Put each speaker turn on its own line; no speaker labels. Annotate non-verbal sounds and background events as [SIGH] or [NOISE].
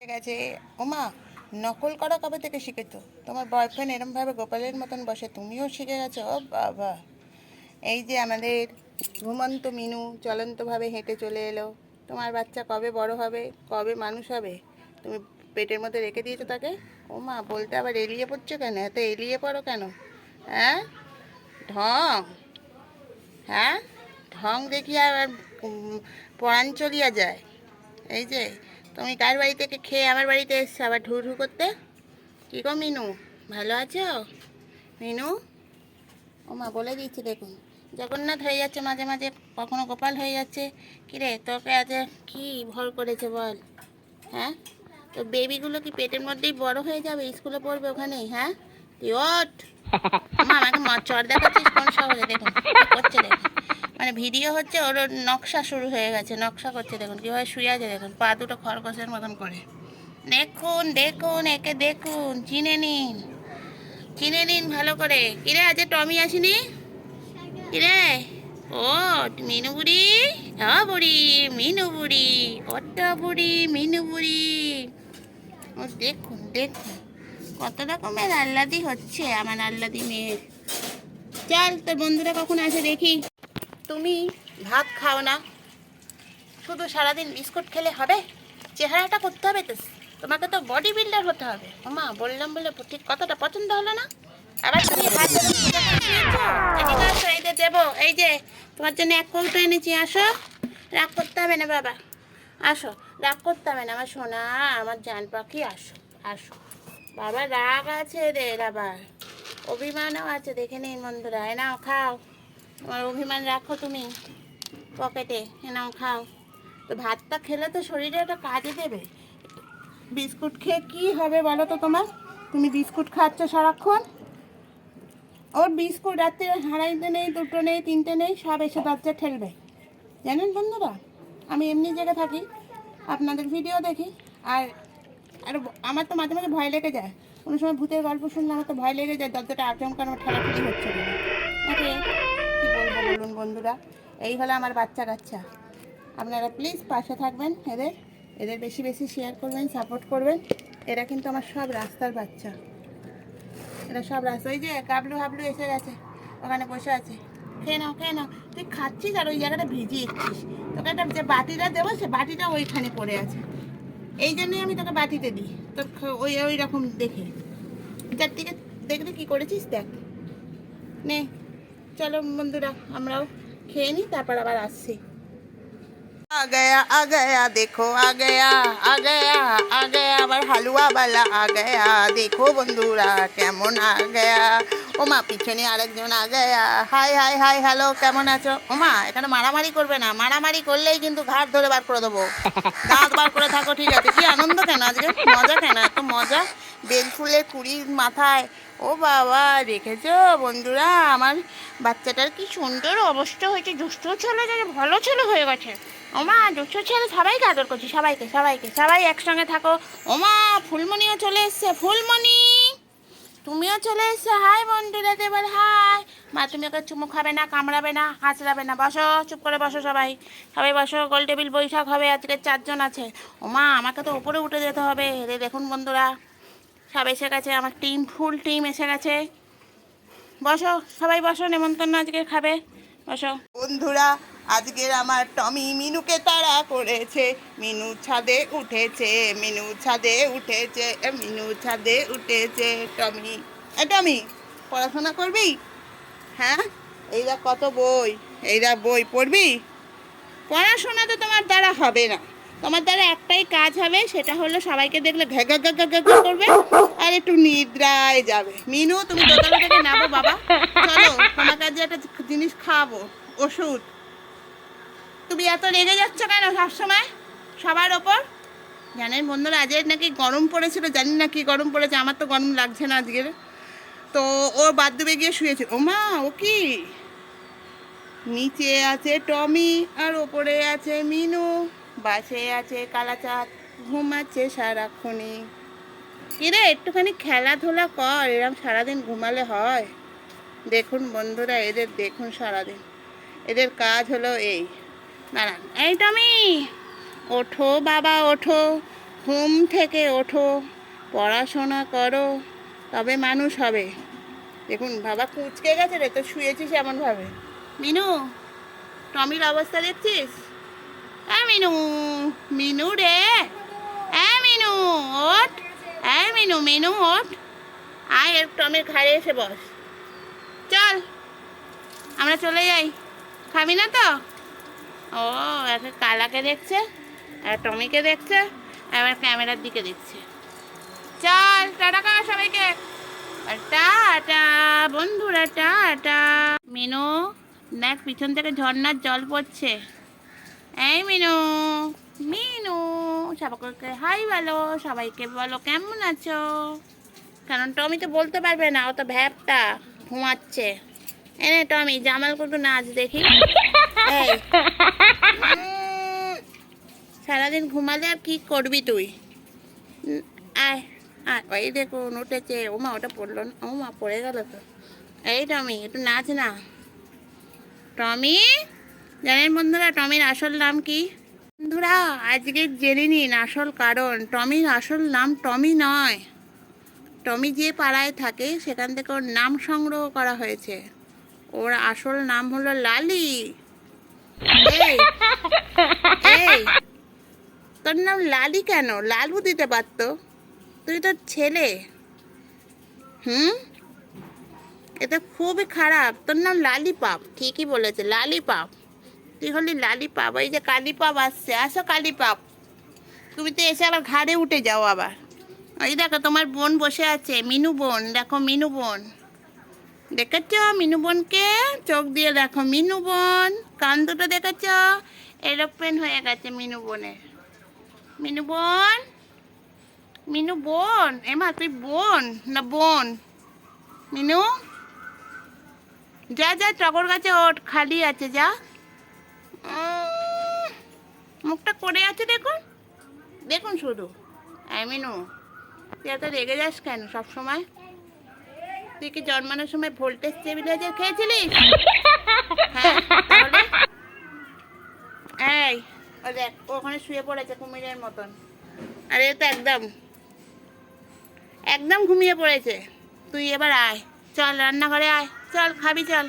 আছে ওমা, নকল করা কবে থেকে শিখেছো? তোমার বয়ফ্রেন্ড এরমভাবে গোপালের মতন বসে, তুমিও শিখে গেছো? ও বাবা। এই যে আমাদের ঘুমন্ত মিনু চলন্তভাবে হেঁটে চলে এলো। তোমার বাচ্চা কবে বড় হবে? কবে মানুষ হবে? তুমি পেটের মধ্যে রেখে দিয়েছ তাকে? ও মা বলতে আবার এলিয়ে পড়ছো কেন? এত এলিয়ে পড়ো কেন? হ্যাঁ? ঢং। হ্যাঁ? ঢং দেখি আর পরাণ চলিয়া যায়। এই যে তুমি কার বাড়ি থেকে খেয়ে আমার বাড়িতে এসছো আবার ঢু ঢু করতে? কী গো মিনু? ভালো আছো? মিনু? ও মা বলে দিচ্ছি দেখুন। জগন্নাথ হয়ে যাচ্ছে মাঝে মাঝে কখনো গোপাল হয়ে যাচ্ছে। কিরে তোকে আজ কি ভর করেছে বল? হ্যাঁ? তো বেবিগুলো কি পেটের মধ্যেই বড় হয়ে যাবে? স্কুলে পড়বে ওখানেই হ্যাঁ? তুই ওঠ। [LAUGHS] মা আমাকে চর দেখাচ্ছিস কোন শহরে? দেখুন। মানে ভিডিও হচ্ছে ওর নকশা শুরু হয়ে গেছে, নকশা করছে দেখুন, কীভাবে শুয়ে আছে দেখুন, পা দুটো খরগোশের মতন করে। দেখুন দেখুন, একে দেখুন, চিনে নিন চিনে নিন ভালো করে। কিরে আজ টমি আসেনি? কিরে? ও, মিনু বুড়ি? ও বুড়ি, মিনু বুড়ি কত বুড়ি, মিনু বুড়ি। ও, দেখুন দেখুন, কত রকমের আহ্লাদি হচ্ছে আমার আহ্লাদি মেয়ের। চল, তোর বন্ধুরা কখন আসে দেখি। তুমি ভাত খাও না। শুধু সারাদিন বিস্কুট খেলে হবে? চেহারাটা করতে হবে তো। তোমাকে তো বডি বিল্ডার হতে হবে। ওমা বললাম বলে ঠিক কতটা পছন্দ হলো না? আবার তুমি আসো, এই যে দেবো এই যে তোমার জন্য এক কৌটো এনেছি আসো। রাগ করতে হবে না বাবা। আসো রাগ করতে হবে না আমার সোনা আমার জান পাখি আসো আসো। বাবা রাগ আছে এদের আবার অভিমানও আছে দেখে নিন বন্ধুরা এ নাও খাও। তোমার অভিমান রাখো তুমি। পকেটে, এ নাও, খাও। তো ভাতটা খেলে তো শরীরে একটা কাজে দেবে। বিস্কুট খেয়ে কি হবে বলো তো তোমার? তুমি বিস্কুট খাচ্ছ সারাক্ষণ? ওর বিস্কুট রাত্রে হারাইতে নেই, দুটো নেই, তিনটে নেই, সব এসে দরজা ঠেলবে। জানেন বন্ধুরা, আমি এমনি জায়গায় থাকি, আপনাদের ভিডিও দেখি, আর আর আমার তো মাঝে মাঝে ভয় লেগে যায়। কোনো সময় ভূতের গল্প শুনলে আমার তো ভয় লেগে যায়, দরজাটা আচমকা আমার ঠেলাঠেলি হচ্ছে বলে। ওকে। বন্ধুরা, এই হলো আমার বাচ্চা কাচ্চা। আপনারা প্লিজ পাশে থাকবেন এদের এদের বেশি বেশি শেয়ার করবেন সাপোর্ট করবেন। এরা কিন্তু আমার সব রাস্তার বাচ্চা। এরা সব রাস্তা, ওই যে কাবলু হাবলু এসে গেছে, ওখানে বসে আছে। খেয়ে নাও খেয়ে নাও। তুই খাচ্ছিস আর ওই জায়গাটা ভিজিয়ে ভিজিয়েছিস তোকে একটা যে বাটিটা দেবো, সে বাটিটা ওইখানে পড়ে আছে। এই জন্যই আমি তোকে বাটিতে দিই। খ- ওই ওই রকম দেখে। যার দিকে দেখলে কী করেছিস, দেখ। নে চলো বন্ধুরা আমরাও খেয়ে নিই তারপর আবার আসছি आ गया आ गया देखो आ गया आ गया आ गया আবার হালুয়া বালা আ গয়া দেখো বন্ধুরা কেমন আ গয়া ও মা পিছনে আরেকজন আ Gaya high high hi hello কেমন আছো ও মা এখানে মারামারি করবে না মারামারি করলেই কিন্তু ঘাট ধরে বার করে দেবো দাঁত বার করে থাকো ঠিক আছে কি আনন্দ কেন আজকে মজা কেন এত মজা বেল ফুলের কুড়ির মাথায় ও বাবা, দেখেছ বন্ধুরা? আমার বাচ্চাটার কি সুন্দর অবস্থা হয়েছে। দুষ্ট ছেলে যে ভালো ছেলে হয়ে গেছে। ওমা দুষ্ট ছেলে সবাইকে আদর করছি, সবাইকে সবাইকে, সবাই একসঙ্গে থাকো। ওমা ফুলমণিও চলে এসছে। ফুলমণি, তুমিও চলে এসছো। হাই বন্ধুরা, এবার হাই। মা, তুমি ওকে চুমু খাবে না, কামড়াবে না হাঁচড়াবে না। বসো, চুপ করে বসো সবাই। সবাই বসো, গোল টেবিল বৈশাখ হবে, আজকে চারজন আছে। ওমা আমাকে তো উপরে উঠে যেতে হবে। রে, দেখুন বন্ধুরা। সব এসে গেছে, আমার টিম ফুল টিম এসে গেছে। বসো, সবাই বসো, নেমন্তন্ন আজকে খাবে। বসো। বন্ধুরা, আজকের আমার টমি মিনুকে তাড়া করেছে। মিনু ছাদে উঠেছে, মিনু ছাদে উঠেছে, মিনু ছাদে উঠেছে, টমি। এ, টমি, পড়াশোনা করবি? হ্যাঁ? এইরা কত বই? এইরা বই পড়বি? পড়াশোনা তো তোমার দ্বারা হবে না। তোমার দ্বারা একটাই কাজ হবে, সেটা হলো সবাইকে দেখলে ঘেগা ঘেগা ঘেগা করবে, আর একটু নিদ্রায় যাবে। মিনু, তুমি দোতলা থেকে নামো বাবা। চলো, তোমার কাছে একটা জিনিস খাওয়াবো ওষুধ। তুমি এত রেগে যাচ্ছ কেন সবসময়? সবার ওপর? জানেন বন্ধুরা আজকে নাকি গরম পড়েছিল, জানি না কি গরম পড়েছে, আমার তো গরম লাগছে না আজকের। তো ও বাথরুমে গিয়ে শুয়েছে। ও মা, ও কি? নিচে আছে টমি, আর ওপরে আছে মিনু। বাসে আছে, কালাচাঁদ, ঘুমাচ্ছে সারাক্ষণই। কিরে, একটুখানি খেলাধুলা কর, এরম সারাদিন ঘুমালে হয়। দেখুন বন্ধুরা, এদের দেখুন সারাদিন। এদের কাজ হলো এই। দাঁড়ান। এই টমি, ওঠো বাবা, ওঠো। ঘুম থেকে ওঠো, পড়াশোনা করো, তবে মানুষ হবে। দেখুন, বাবা কুচকে গেছে রে, তো শুয়েছিস এমনভাবে। মিনু, টমির অবস্থা দেখছিস? হ্যাঁ মিনু। মিনু রে। হ্যাঁ মিনু, ওঠ। হ্যাঁ মিনু মিনু, ওঠ। আয় এর টমির ঘাড়ে এসে বস। চল, আমরা চলে যাই। খাবি না তো? ও, একে কালাকে দেখছে, আর টমিকে দেখছে, আবার ক্যামেরার দিকে দেখছে। চল, টাটা কর সবাইকে। টাটা, বন্ধুরা, টাটা। মিনু, দেখ, পিছন থেকে ঝর্ণার জল পড়ছে। এই মিনু মিনু, সবাইকে হাই বলো, সবাইকে বলো, কেমন আছো? কারণ টমি তো বলতে পারবে না, ও তো ভ্যাপটা, ঘুমাচ্ছে। এনে টমি, জামাল কত নাচ দেখি। সারাদিন ঘুমালে আর কি করবি তুই? আয় আয়। ওই দেখুন উঠেছে। ওমা, ওটা পড়ল না। ওমা, পড়ে গেল তো। এই টমি, একটু নাচ না। টমি? জানেন বন্ধুরা, টমির আসল নাম কি? বন্ধুরা, আজকে জেনে নিন আসল কারণ। টমির আসল নাম টমি নয়। টমি যে পাড়ায় থাকে, সেখান থেকে ওর নাম সংগ্রহ করা হয়েছে। ওর আসল নাম হলো লালি। এই তোর নাম লালি কেন? লালু দিতে পারতো। তুই তোর ছেলে। হুম? এটা খুবই খারাপ। তোর নাম লালিপাপ। ঠিকই বলেছে, লালিপাপ। তুই হলি লালিপাপ ওই যে কালিপাপ আসছে। আসো কালিপাপ। তুমি তো এসে আবার ঘাড়ে উঠে যাও আবার। ওই দেখো, তোমার বোন বসে আছে, মিনু বোন। দেখো, মিনু বোন। দেখেছ? মিনু বোনকে? চোখ দিয়ে দেখো। মিনু বোন, কান দুটো দেখেছ? এরোপ্লেন হয়ে গেছে মিনু বোনের। মিনু বোন? মিনু বোন? এমা, তুই বোন না বোন? মিনু? যা যা টগর গাছে ওঠ, খালি আছে, যা। মুখটা করে আছে দেখুন। দেখুন শুধু। এই মিনু, তুই এত রেগে যাস কেন সব সময় তুই কি জন্মানোর সময় ভোল্টেজ স্টেবিলাইজার খেয়েছিলিস? হ্যাঁ এই ও দেখ ওখানে শুয়ে পড়েছে কুমিরের মতন। আরে তো একদম। একদম ঘুমিয়ে পড়েছে। তুই এবার আয়। চল, রান্নাঘরে আয়। চল, খাবি, চল।